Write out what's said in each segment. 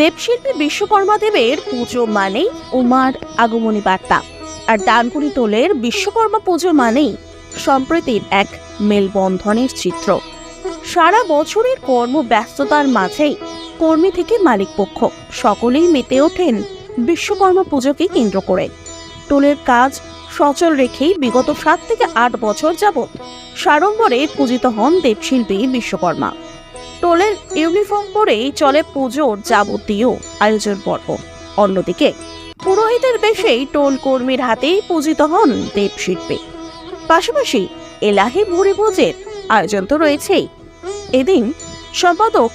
দেবশিল্পী বিশ্বকর্মা দেবের পুজো মানেই উমার আগমনী বার্তা। আর ডানকুনি টোলের বিশ্বকর্মা পুজো মানেই সম্প্রীতির এক মেলবন্ধনের চিত্র। সারা বছরের কর্মব্যস্ততার মাঝেই কর্মী থেকে মালিক পক্ষ সকলেই মেতে ওঠেন বিশ্বকর্মা পুজোকে কেন্দ্র করে। টোলের কাজ সচল রেখেই বিগত সাত থেকে আট বছর যাবৎ সাড়ম্বরে পূজিত হন দেবশিল্পী বিশ্বকর্মা। টোলের ইউনিফর্ম পরেই চলে পুজোর যাবতীয় আয়োজন পর্ব। অন্যদিকে, পুরোহিতের বেশেই টোল কর্মীর হাতেই পূজিত হন দেবশিল্পী পাশাপাশি এলাহি ভুরি ভোজের আয়োজন তো রয়েছেই। এদিন সম্পাদক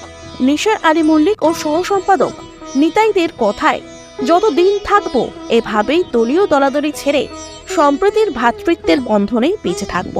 নিশার আলী মল্লিক ও সহ সম্পাদক নিতাইদের কথায়, যতদিন থাকব, এভাবেই দলীয় দলাদলি ছেড়ে সম্প্রীতির ভ্রাতৃত্বের বন্ধনেই বেঁচে থাকব।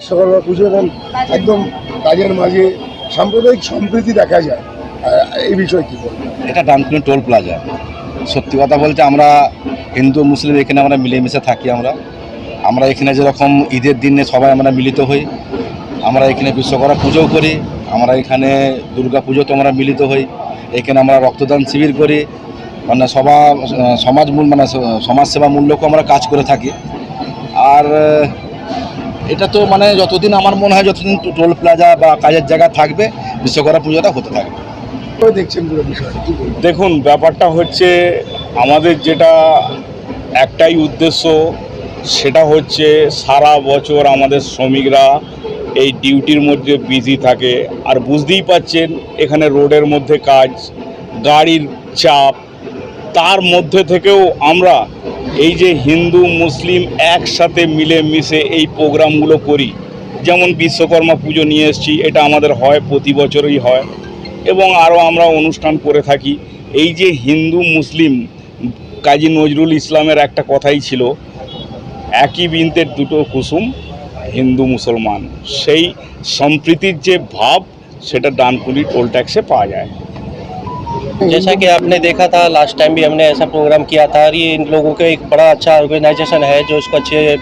বিশ্বকর্মা পুজো এবং একদম কাজের মাঝে সাম্প্রদায়িক সম্প্রীতি দেখা যায় এই বিষয়ে কি এটা ডানকুনি টোল প্লাজা। সত্যি কথা বলতে আমরা হিন্দু, মুসলিম এখানে আমরা মিলেমিশে থাকি আমরা। আমরা এখানে যেরকম ঈদের দিনে সবাই আমরা মিলিত হই। আমরা এখানে বিশ্বকর্মা পুজোও করি। আমরা এখানে দুর্গা পুজোতে আমরা মিলিত হই। এখানে আমরা রক্তদান শিবির করি। মানে সভা সমাজ মূল মানে সমাজসেবা মূল্যকেও আমরা কাজ করে থাকি। আর এটা তো মানে যতদিন আমার মনে হয় যতদিন টোল প্লাজা বা কাজের জায়গা থাকবে বিশ্বকর্মা পুজোটা হতে থাকবে। দেখছেন পুরো বিষয়টা? দেখুন ব্যাপারটা হচ্ছে আমাদের যেটা একটাই উদ্দেশ্য সেটা হচ্ছে সারা বছর আমাদের শ্রমিকরা এই ডিউটির মধ্যে বিজি থাকে। আর বুঝতেই পাচ্ছেন এখানে রোডের মধ্যে কাজ গাড়ির চাপ তার মধ্যে থেকেও আমরা এই যে হিন্দু, মুসলিম একসাথে মিলে মিশে এই প্রোগ্রামগুলো করি, যেমন বিশ্বকর্মা পুজো নিয়ে এসেছি, এটা আমাদের হয়, প্রতি বছরই হয়, এবং আরও আমরা অনুষ্ঠান করে থাকি। এই যে হিন্দু, মুসলিম, কাজী নজরুল ইসলামের একটা কথাই ছিল, একই বিনতের দুটো কুসুম, হিন্দু, মুসলমান। সেই সম্প্রীতির যে ভাব, সেটা ডানকুনি টোল ট্যাক্সে পাওয়া যায়। जैसा कि आपने देखा था लास्ट टाइम भी हमने ऐसा प्रोग्राम किया था और ये इन लोगों का एक बड़ा अच्छा ऑर्गेनाइजेशन है जो इसको अच्छे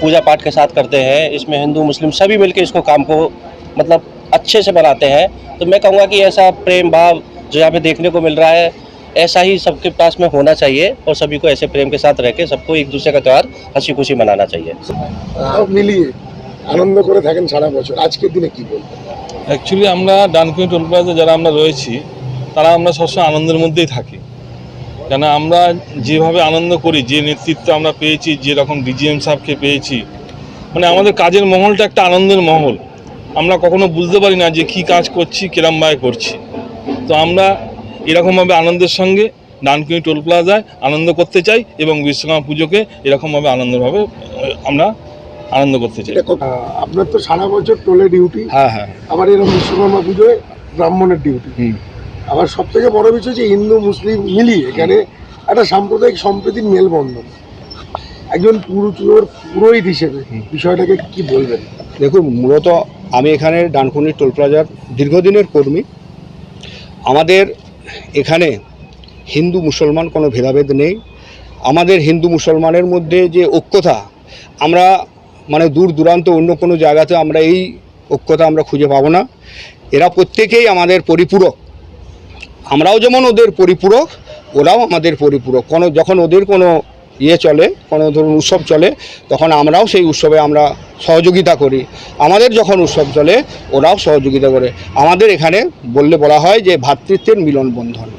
पूजा पाठ के साथ करते हैं इसमें हिंदू मुस्लिम सभी मिलकर इसको काम को मतलब अच्छे से बनाते हैं तो मैं कहूँगा कि ऐसा प्रेम भाव जो यहाँ पे देखने को मिल रहा है ऐसा ही सबके पास में होना चाहिए और सभी को ऐसे प्रेम के साथ रह के सबको एक दूसरे का त्यौहार हंसी खुशी मनाना चाहिए সব মিলিয়ে আনন্দ করে থাকেন সারা বছর আজকের দিনে কি বলবেন অ্যাকচুয়ালি আমরা ডানকুনি টোল প্লাজা যারা আমরা রয়েছি তারা আমরা সবসময় আনন্দের মধ্যেই থাকি। কেন আমরা যেভাবে আনন্দ করি যে নেতৃত্ব আমরা পেয়েছি যেরকম ডিজিএম সাহেবকে পেয়েছি মানে আমাদের কাজের মহলটা একটা আনন্দের মহল। আমরা কখনো বুঝতে পারি না যে কি কাজ করছি কিরমভাবে করছি। তো আমরা এরকমভাবে আনন্দের সঙ্গে ডানকুনি টোল প্লাজায় আনন্দ করতে চাই এবং বিশ্বকর্মা পুজোকে এরকমভাবে আনন্দভাবে আমরা আনন্দ করতে চাই। আপনার তো সারা বছর টোলে ডিউটি। হ্যাঁ হ্যাঁ। আবার এরকম বিশ্বকর্মা পুজোয় ব্রাহ্মণের ডিউটি। হুম। আবার সব থেকে বড় বিষয় যে হিন্দু মুসলিম মিলিয়ে এখানে একটা সাম্প্রদায়িক সম্প্রীতির মেলবন্ধন। একজন পুরুচুর পুরোহিত হিসেবে বিষয়টাকে কি বলবেন? দেখুন মূলত আমি এখানে ডানকুনি টোল প্লাজার দীর্ঘদিনের কর্মী। আমাদের এখানে হিন্দু মুসলমান কোনো ভেদাভেদ নেই। আমাদের হিন্দু মুসলমানের মধ্যে যে ঐক্যতা আমরা মানে দূর দূরান্ত অন্য কোনো জায়গাতে আমরা এই ঐক্যতা আমরা খুঁজে পাবো না। এরা প্রত্যেকেই আমাদের পরিপূরক। আমরাও যেমন ওদের পরিপূরক, ওরাও আমাদের পরিপূরক। কোনো যখন ওদের কোনো ইয়ে চলে, কোনো ধরুন উৎসব চলে, তখন আমরাও সেই উৎসবে আমরা সহযোগিতা করি। আমাদের যখন উৎসব চলে, ওরাও সহযোগিতা করে। আমাদের এখানে বললে বলা হয় যে ভ্রাতৃত্বের মিলন বন্ধন।